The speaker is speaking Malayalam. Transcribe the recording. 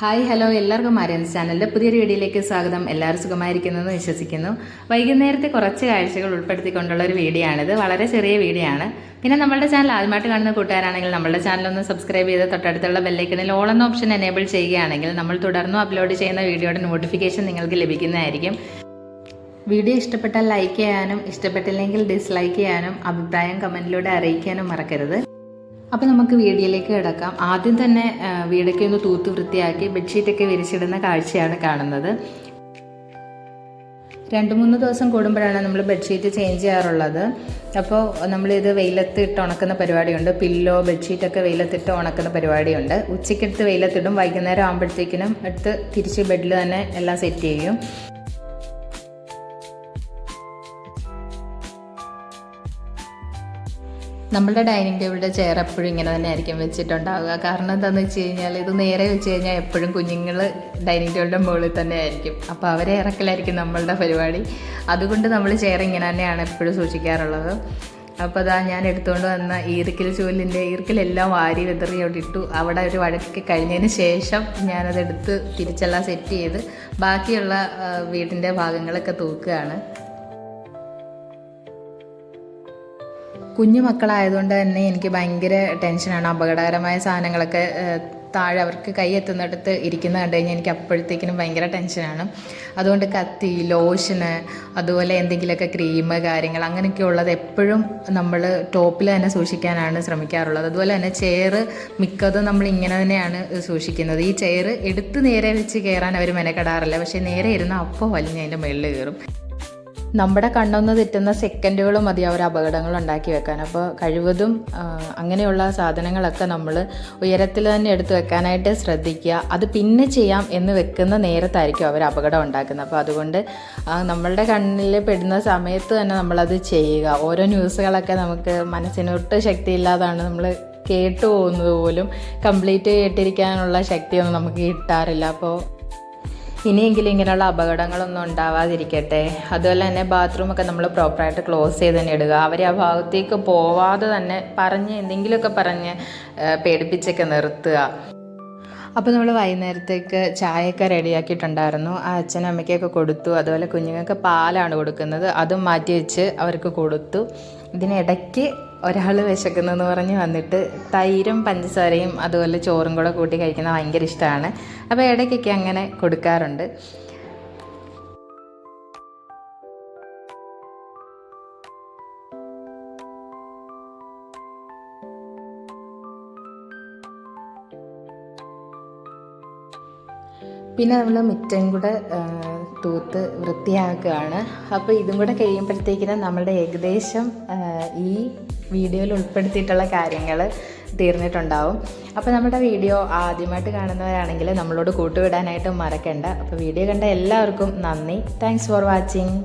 ഹായ് ഹലോ എല്ലാവർക്കും ആര്യൻസ് ചാനലിന്റെ പുതിയൊരു വീഡിയോയിലേക്ക് സ്വാഗതം. എല്ലാവരും സുഖമായിരിക്കുന്നെന്ന് വിശ്വസിക്കുന്നു. വൈകുന്നേരത്തെ കുറച്ച് കാഴ്ചകൾ ഉൾപ്പെടുത്തിക്കൊണ്ടുള്ള ഒരു വീഡിയോ ആണിത്. വളരെ ചെറിയ വീഡിയോ ആണ്. പിന്നെ നമ്മുടെ ചാനൽ ആദ്യമായിട്ട് കാണുന്ന കൂട്ടുകാരാണെങ്കിൽ നമ്മുടെ ചാനൽ ഒന്ന് സബ്സ്ക്രൈബ് ചെയ്ത് തൊട്ടടുത്തുള്ള ബെല്ലൈക്കണിൽ ഓൾ എന്ന ഓപ്ഷൻ എനേബിൾ ചെയ്യുകയാണെങ്കിൽ നമ്മൾ തുടർന്നും അപ്ലോഡ് ചെയ്യുന്ന വീഡിയോയുടെ നോട്ടിഫിക്കേഷൻ നിങ്ങൾക്ക് ലഭിക്കുന്നതായിരിക്കും. വീഡിയോ ഇഷ്ടപ്പെട്ടാൽ ലൈക്ക് ചെയ്യാനും ഇഷ്ടപ്പെട്ടില്ലെങ്കിൽ ഡിസ്ലൈക്ക് ചെയ്യാനും അഭിപ്രായം കമന്റിലൂടെ അറിയിക്കാനും മറക്കരുത്. അപ്പോൾ നമുക്ക് വീഡിയോയിലേക്ക് കിടക്കാം. ആദ്യം തന്നെ വീടൊക്കെ ഒന്ന് തൂത്ത് വൃത്തിയാക്കി ബെഡ്ഷീറ്റൊക്കെ വിരിച്ചിടുന്ന കാഴ്ചയാണ് കാണുന്നത്. രണ്ട് മൂന്ന് ദിവസം കൂടുമ്പോഴാണ് നമ്മൾ ബെഡ്ഷീറ്റ് ചേഞ്ച് ചെയ്യാറുള്ളത്. അപ്പോൾ നമ്മളിത് വെയിലത്ത് ഇട്ട് ഉണക്കുന്ന പരിപാടിയുണ്ട്. പില്ലോ ബെഡ്ഷീറ്റൊക്കെ വെയിലത്തിട്ട് ഉണക്കുന്ന പരിപാടിയുണ്ട്. ഉച്ചയ്ക്കെടുത്ത് വെയിലത്തിടും വൈകുന്നേരം ആകുമ്പോഴത്തേക്കിനും എടുത്ത് തിരിച്ച് ബെഡിൽ തന്നെ എല്ലാം സെറ്റ് ചെയ്യും. നമ്മളുടെ ഡൈനിങ് ടേബിളിന്റെ ചെയർ എപ്പോഴും ഇങ്ങനെ തന്നെ ആയിരിക്കും വെച്ചിട്ടുണ്ടാവുക. കാരണം എന്താണെന്ന് വെച്ച് കഴിഞ്ഞാൽ ഇത് നേരെ വെച്ച് കഴിഞ്ഞാൽ എപ്പോഴും കുഞ്ഞുങ്ങൾ ഡൈനിങ് ടേബിളിന്റെ മുകളിൽ തന്നെ ആയിരിക്കും അപ്പോൾ അവരെ ഇറക്കലായിരിക്കും നമ്മളുടെ പരിപാടി. അതുകൊണ്ട് നമ്മൾ ചെയർ ഇങ്ങനെ തന്നെയാണ് എപ്പോഴും സൂക്ഷിക്കാറുള്ളത്. അപ്പോൾ അതാ ഞാൻ എടുത്തുകൊണ്ട് വന്ന ഈർക്കിൽ ചൂലിന്റെ ഈർക്കിലെല്ലാം വാരി വിതറി അവിടെ ഇട്ടു. അവിടെ ഒരു വഴക്കൊക്കെ കഴിഞ്ഞതിന് ശേഷം ഞാനതെടുത്ത് തിരിച്ചെല്ലാം സെറ്റ് ചെയ്ത് ബാക്കിയുള്ള വീടിന്റെ ഭാഗങ്ങളൊക്കെ തൂക്കുകയാണ്. കുഞ്ഞു മക്കളായതുകൊണ്ട് തന്നെ എനിക്ക് ഭയങ്കര ടെൻഷനാണ്. അപകടകരമായ സാധനങ്ങളൊക്കെ താഴെ അവർക്ക് കൈ എത്തുന്നിടത്ത് ഇരിക്കുന്ന കണ്ടു കഴിഞ്ഞാൽ എനിക്ക് അപ്പോഴത്തേക്കിനും ഭയങ്കര ടെൻഷനാണ്. അതുകൊണ്ട് കത്തി ലോഷന് അതുപോലെ എന്തെങ്കിലുമൊക്കെ ക്രീം കാര്യങ്ങൾ അങ്ങനെയൊക്കെ ഉള്ളത് എപ്പോഴും നമ്മൾ ടോപ്പിൽ തന്നെ സൂക്ഷിക്കാനാണ് ശ്രമിക്കാറുള്ളത്. അതുപോലെ തന്നെ ചെയർ മിക്കതും നമ്മൾ ഇങ്ങനെ തന്നെയാണ് സൂക്ഷിക്കുന്നത്. ഈ ചെയർ എടുത്ത് നേരെ വെച്ച് കയറാൻ അവർ മെനക്കെടാറില്ല. പക്ഷേ നേരെ ഇരുന്ന് അപ്പോൾ വലിഞ്ഞ് അതിന്റെ മുകളിൽ കയറും. നമ്മുടെ കണ്ണൊന്ന് തെറ്റുന്ന സെക്കൻഡുകൾ മതി അവർ അപകടങ്ങൾ ഉണ്ടാക്കി വെക്കാൻ. അപ്പോൾ കഴിവതും അങ്ങനെയുള്ള സാധനങ്ങളൊക്കെ നമ്മൾ ഉയരത്തിൽ തന്നെ എടുത്തു വെക്കാനായിട്ട് ശ്രദ്ധിക്കുക. അത് പിന്നെ ചെയ്യാം എന്ന് വെക്കുന്ന നേരത്തായിരിക്കും അവർ അപകടം ഉണ്ടാക്കുന്നത്. അപ്പോൾ അതുകൊണ്ട് നമ്മളുടെ കണ്ണിൽ പെടുന്ന സമയത്ത് തന്നെ നമ്മളത് ചെയ്യുക. ഓരോ ന്യൂസുകളൊക്കെ നമുക്ക് മനസ്സിനൊട്ട് ശക്തിയില്ലാതാണ് നമ്മൾ കേട്ടു പോകുന്നത് പോലും. കംപ്ലീറ്റ് കേട്ടിരിക്കാനുള്ള ശക്തിയൊന്നും നമുക്ക് കിട്ടാറില്ല. അപ്പോൾ ഇനിയെങ്കിലും ഇങ്ങനെയുള്ള അപകടങ്ങളൊന്നും ഉണ്ടാവാതിരിക്കട്ടെ. അതുപോലെ തന്നെ ബാത്റൂമൊക്കെ നമ്മൾ പ്രോപ്പറായിട്ട് ക്ലോസ് ചെയ്ത് തന്നെ ഇടുക. അവരെ ആ ഭാഗത്തേക്ക് പോവാതെ തന്നെ പറഞ്ഞ് എന്തെങ്കിലുമൊക്കെ പറഞ്ഞ് പേടിപ്പിച്ചൊക്കെ നിർത്തുക. അപ്പോൾ നമ്മൾ വൈകുന്നേരത്തേക്ക് ചായയൊക്കെ റെഡിയാക്കിയിട്ടുണ്ടായിരുന്നു. ആ അച്ഛനും അമ്മയ്ക്കൊക്കെ കൊടുത്തു. അതുപോലെ കുഞ്ഞുങ്ങൾക്ക് പാലാണ് കൊടുക്കുന്നത്. അതും മാറ്റി വെച്ച് അവർക്ക് കൊടുത്തു. ഇതിനിടയ്ക്ക് ഒരാൾ വിശക്കുന്നതെന്ന് പറഞ്ഞ് വന്നിട്ട് തൈരും പഞ്ചസാരയും അതുപോലെ ചോറും കൂടെ കൂട്ടി കഴിക്കുന്നത് ഭയങ്കര ഇഷ്ടമാണ്. അപ്പോൾ ഇടയ്ക്കൊക്കെ അങ്ങനെ കൊടുക്കാറുണ്ട്. പിന്നെ നമ്മൾ മുറ്റം കൂടെ തൂത്ത് വൃത്തിയാക്കുകയാണ്. അപ്പോൾ ഇതും കൂടെ കഴിയുമ്പോഴത്തേക്കിനും നമ്മുടെ ഏകദേശം ഈ വീഡിയോയിൽ ഉൾപ്പെടുത്തിയിട്ടുള്ള കാര്യങ്ങൾ തീർന്നിട്ടുണ്ടാവും. അപ്പോൾ നമ്മുടെ വീഡിയോ ആദ്യമായിട്ട് കാണുന്നവരാണെങ്കിൽ നമ്മളോട് കൂട്ടുവിടാനായിട്ട് മറക്കണ്ട. അപ്പോൾ വീഡിയോ കണ്ട എല്ലാവർക്കും നന്ദി. Thanks for watching